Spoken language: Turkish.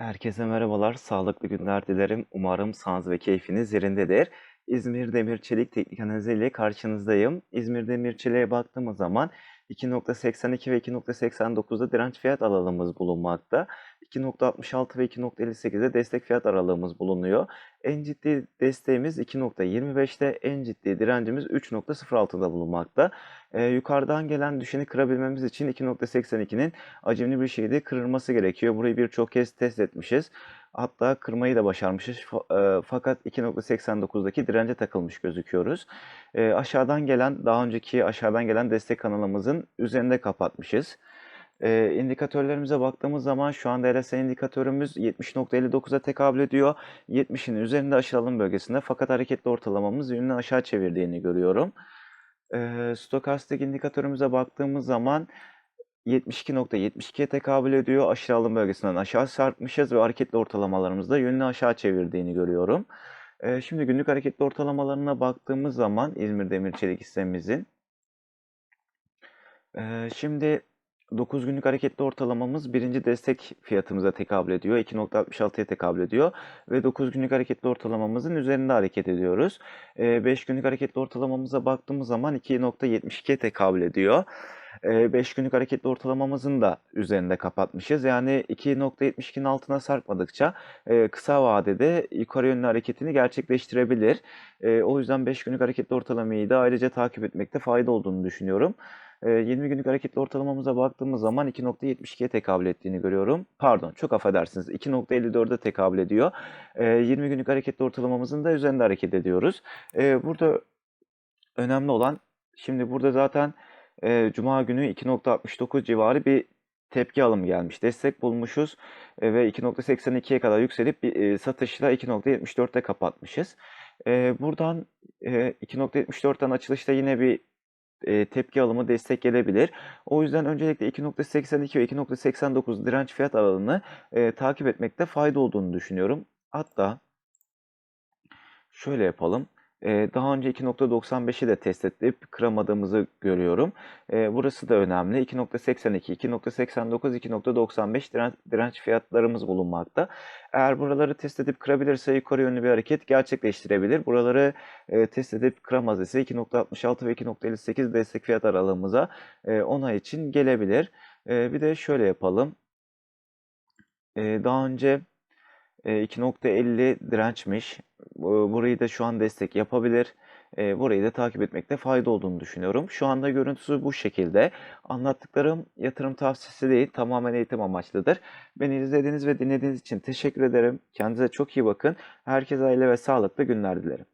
Herkese merhabalar, sağlıklı günler dilerim. Umarım sağlığınız ve keyfiniz yerindedir. İzmir Demir Çelik teknik analizi ile karşınızdayım. İzmir Demir Çelik'e baktığımız zaman 2.82 ve 2.89'da direnç fiyat aralığımız bulunmakta. 2.66 ve 2.58'de destek fiyat aralığımız bulunuyor. En ciddi desteğimiz 2.25'te, en ciddi direncimiz 3.06'da bulunmakta. Ee, yukarıdan gelen düşeni kırabilmemiz için 2.82'nin acemli bir şekilde kırılması gerekiyor. Burayı birçok kez test etmişiz. Hatta kırmayı da başarmışız. E, Fakat 2.89'daki dirence takılmış gözüküyoruz. E, aşağıdan gelen, daha önceki aşağıdan gelen destek kanalımızın üzerinde kapatmışız. E, indikatörlerimize baktığımız zaman şu anda RSI indikatörümüz 70.59'a tekabül ediyor. 70'in üzerinde aşağı alım bölgesinde fakat hareketli ortalamamız yönünü aşağı çevirdiğini görüyorum. E, stokastik indikatörümüze baktığımız zaman 72.72'ye tekabül ediyor. Aşağı alım bölgesinden aşağı sarkmışız ve hareketli ortalamalarımızda yönünü aşağı çevirdiğini görüyorum. Ee, şimdi günlük hareketli ortalamalarına baktığımız zaman İzmir Demir Çelik hissemizin ee, şimdi 9 günlük hareketli ortalamamız birinci destek fiyatımıza tekabül ediyor. 2.66'ya tekabül ediyor. Ve 9 günlük hareketli ortalamamızın üzerinde hareket ediyoruz. 5 günlük hareketli ortalamamıza baktığımız zaman 2.72'ye tekabül ediyor. 5 günlük hareketli ortalamamızın da üzerinde kapatmışız. Yani 2.72'nin altına sarkmadıkça kısa vadede yukarı yönlü hareketini gerçekleştirebilir. O yüzden 5 günlük hareketli ortalamayı da ayrıca takip etmekte fayda olduğunu düşünüyorum. E, 20 günlük hareketli ortalamamıza baktığımız zaman 2.72'ye tekabül ettiğini görüyorum. Pardon çok affedersiniz 2.54'e tekabül ediyor. E, 20 günlük hareketli ortalamamızın da üzerinde hareket ediyoruz. Burada önemli olan şimdi burada zaten e, Cuma günü 2.69 civarı bir tepki alımı gelmiş. Destek bulmuşuz e, ve 2.82'ye kadar yükselip bir e, satışla 2.74'te kapatmışız. E, buradan e, 2.74'ten açılışta yine bir e, tepki alımı destek gelebilir. O yüzden öncelikle 2.82 ve 2.89 direnç fiyat aralığını e, takip etmekte fayda olduğunu düşünüyorum. Hatta şöyle yapalım. Ee, daha önce 2.95'i de test edip kıramadığımızı görüyorum. Ee, burası da önemli. 2.82, 2.89, 2.95 direnç, direnç fiyatlarımız bulunmakta. Eğer buraları test edip kırabilirse yukarı yönlü bir hareket gerçekleştirebilir. Buraları e, test edip kıramaz ise 2.66 ve 2.58 destek fiyat aralığımıza e, onay için gelebilir. E, bir de şöyle yapalım. Daha önce e, 2.50 dirençmiş. Bu- Burayı da şu an destek yapabilir. E, Burayı da takip etmekte fayda olduğunu düşünüyorum. Şu anda görüntüsü bu şekilde. Anlattıklarım yatırım tavsiyesi değil, tamamen eğitim amaçlıdır. Beni izlediğiniz ve dinlediğiniz için teşekkür ederim. Kendinize çok iyi bakın. Herkese aile ve sağlıklı günler dilerim.